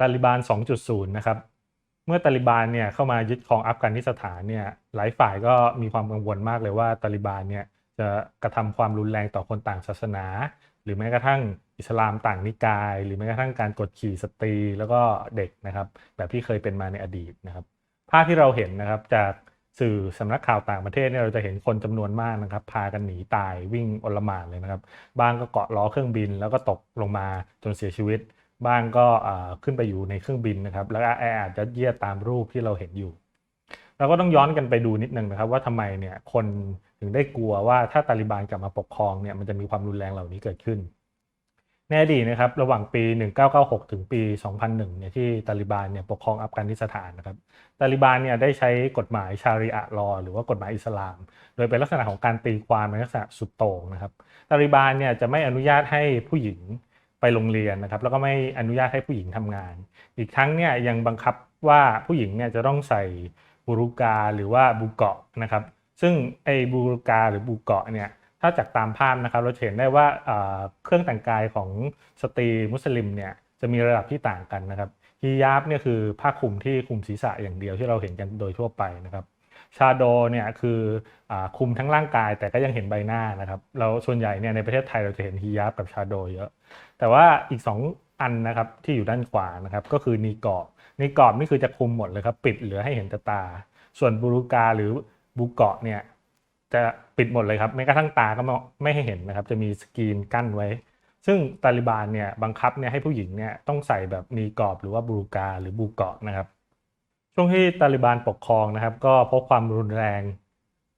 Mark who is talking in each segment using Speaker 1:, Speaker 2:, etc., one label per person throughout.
Speaker 1: ตาลิบาน 2.0 นะครับ เมื่อตาลิบานเนี่ยเข้ามายึดครองอัฟกานิสถานเนี่ยหลายฝ่ายก็มีความกังวลมากเลยว่าตาลิบานเนี่ยจะกระทำความรุนแรงต่อคนต่างศาสนา หรือแม้กระทั่งอิสลามต่างนิกาย หรือแม้กระทั่งการกดขี่สตรีแล้วก็เด็กนะครับ แบบที่เคยเป็นมาในอดีตนะครับภาพที่เราเห็นนะครับจากสื่อสำนักข่าวต่างประเทศเนี่ยเราจะเห็นคนจำนวนมากนะครับ พากันหนีตายวิ่งอลหม่านเลยนะครับ บางก็เกาะล้อเครื่องบินแล้วก็ตกลงมาจนเสียชีวิต บ้างก็ขึ้นไปอยู่ในเครื่องบินนะครับ แล้วแออาจจะเยียดตามรูปที่เราเห็นอยู่ เราก็ต้องย้อนกันไปดูนิดนึงนะครับ ว่าทำไมเนี่ยคนถึงได้กลัวว่าถ้าตาลิบานกลับมาปกครองเนี่ยมันจะมีความรุนแรงเหล่านี้เกิดขึ้นในอดีนะครับระหว่างปี 1996 ถึงปี 2001 เนี่ยที่ตาลิบานเนี่ยปกครองอัฟกานิสถานนะครับตาลิบานเนี่ยได้ใช้กฎหมายชาริอะลอหรือว่ากฎหมายอิสลาม โดยเป็นลักษณะของการตีความในลักษณะสุดโต่งนะครับตาลิบานเนี่ยจะไม่อนุญาตให้ผู้หญิง ไปโรงเรียนนะครับ แล้วก็ไม่อนุญาตให้ผู้หญิงทำงาน อีกทั้งเนี่ยยังบังคับว่าผู้หญิงเนี่ยจะต้องใส่บูรุกาหรือว่าบูเกาะนะครับ ซึ่งไอ้บูรุกาหรือบูเกาะเนี่ยถ้าจากตามภาพนะครับเราเห็นได้ว่าเครื่องแต่งกายของสตรีมุสลิมเนี่ยจะมีระดับที่ต่างกันนะครับฮิญาบเนี่ยคือผ้าคลุมที่คลุมศีรษะอย่างเดียวที่เราเห็นกันโดยทั่วไปนะครับ ชาโดเนี่ยคืออคุมทั้งร่างกายแต่ก็ยังเห็นใบหน้านะครับ เราส่วนใหญ่เนี่ยในประเทศไทยเราจะเห็นฮิญาบกับชาโดเยอะ แต่ว่าอีก 2 อันนะครับที่อยู่ด้านขวานะครับก็คือนีกอบนีกอบนี่คือจะคุมหมดเลยครับปิดเหลือให้เห็นตา ส่วนบูรุกาหรือบุเกาะเนี่ยจะปิดหมดเลยครับแม้กระทั่งตาก็ไม่ให้เห็นนะครับ จะมีสกรีนกั้นไว้ ซึ่งตาลิบานเนี่ยบังคับเนี่ยให้ผู้หญิงเนี่ยต้องใส่แบบมีกอบหรือว่าบูกาหรือบูเกาะนะครับ ช่วงที่ตาลิบานปกครองนะครับ ก็พบความรุนแรง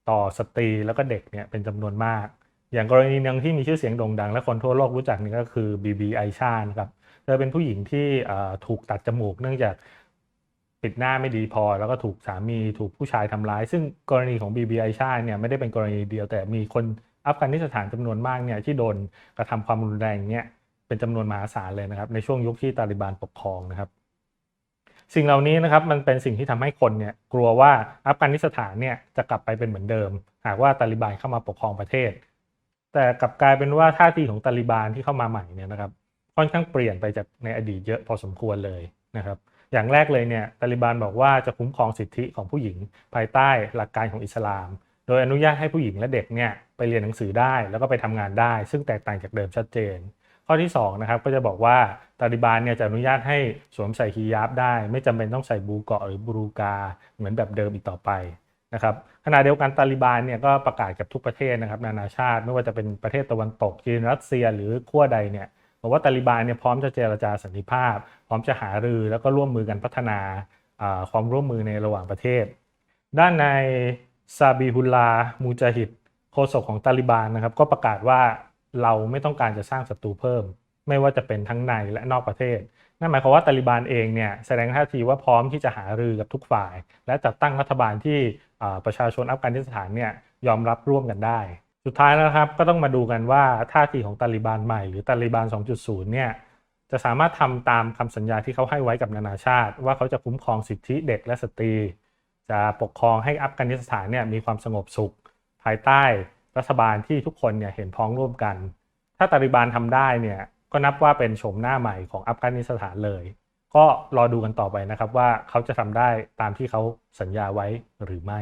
Speaker 1: ต่อสตรีแล้วก็เด็กเนี่ยเป็นจำนวนมาก อย่างกรณีนึงที่มีชื่อเสียงโด่งดัง และคนทั่วโลกรู้จักนี่ก็คือบีบีไอชานะครับเธอเป็นผู้หญิงที่ถูกตัดจมูกเนื่องจากปิดหน้าไม่ดีพอ แล้วก็ถูกสามีถูกผู้ชายทำร้าย ซึ่งกรณีของบีบีไอชาเนี่ยไม่ได้เป็นกรณีเดียวแต่มีคนอัฟกานิสถานจำนวนมากเนี่ยที่โดนกระทำความรุนแรงเนี่ยเป็นจำนวนมหาศาลเลยนะครับในช่วงยุคที่ตาลิบานปกครองนะครับ สิ่งเหล่านี้นะครับมันเป็นสิ่งที่ทำให้คนเนี่ยกลัวว่าอัฟกานิสถานเนี่ยจะกลับไปเป็นเหมือนเดิม หากว่าตาลิบานเข้ามาปกครองประเทศ แต่กลับกลายเป็นว่าท่าทีของตาลิบานที่เข้ามาใหม่เนี่ยนะครับค่อนข้างเปลี่ยนไปจากในอดีตเยอะพอสมควรเลยนะครับอย่างแรกเลยเนี่ยตาลิบันบอกว่าจะคุ้มครองสิทธิของผู้หญิงภายใต้หลักการของอิสลาม โดยอนุญาตให้ผู้หญิงและเด็กเนี่ยไปเรียนหนังสือได้แล้วก็ไปทำงานได้ ซึ่งแตกต่างจากเดิมชัดเจน ข้อที่2นะครับก็จะบอกว่าตาลิบันเนี่ยจะอนุญาตให้สวมใส่ฮียาบได้ ไม่จำเป็นต้องใส่บูเกาะหรือบูรูกาเหมือนแบบเดิมอีกต่อไปนะครับขณะเดียวกันตาลิบันเนี่ยก็ประกาศกับทุกประเทศนะครับนานาชาติไม่ว่าจะเป็นประเทศตะวันตกจีนรัสเซียหรือขั้วใดเนี่ยบอกว่าตาลิบานเนี่ยพร้อมจะเจรจาสันติภาพ พร้อมจะหารือแล้วก็ร่วมมือกันพัฒนาความร่วมมือในระหว่างประเทศ ด้านในซาบิฮุลลามูจาฮิดโฆษกของตาลิบานนะครับก็ประกาศว่า เราไม่ต้องการจะสร้างศัตรูเพิ่ม ไม่ว่าจะเป็นทั้งในและนอกประเทศ นั่นหมายความว่าตาลิบานเองเนี่ยแสดงท่าทีว่าพร้อมที่จะหารือกับทุกฝ่าย และจัดตั้งรัฐบาลที่ประชาชนอัฟกานิสถานเนี่ยยอมรับร่วมกันได้ สุดท้ายนะครับก็ต้องมาดูกันว่าท่าทีของตาลิบันใหม่หรือตาลิบัน 2.0 เนี่ยจะสามารถทำตามคำสัญญาที่เขาให้ไว้กับนานาชาติ ว่าเขาจะคุ้มครองสิทธิเด็กและสตรี จะปกครองให้อัฟกานิสถานเนี่ยมีความสงบสุข ภายใต้ รัฐบาลที่ทุกคนเนี่ยเห็นพ้องร่วมกัน ถ้าตาลิบันทำได้เนี่ยก็นับว่าเป็นโฉมหน้าใหม่ของอัฟกานิสถานเลย ก็รอดูกันต่อไปนะครับว่าเขาจะทำได้ตามที่เขาสัญญาไว้หรือไม่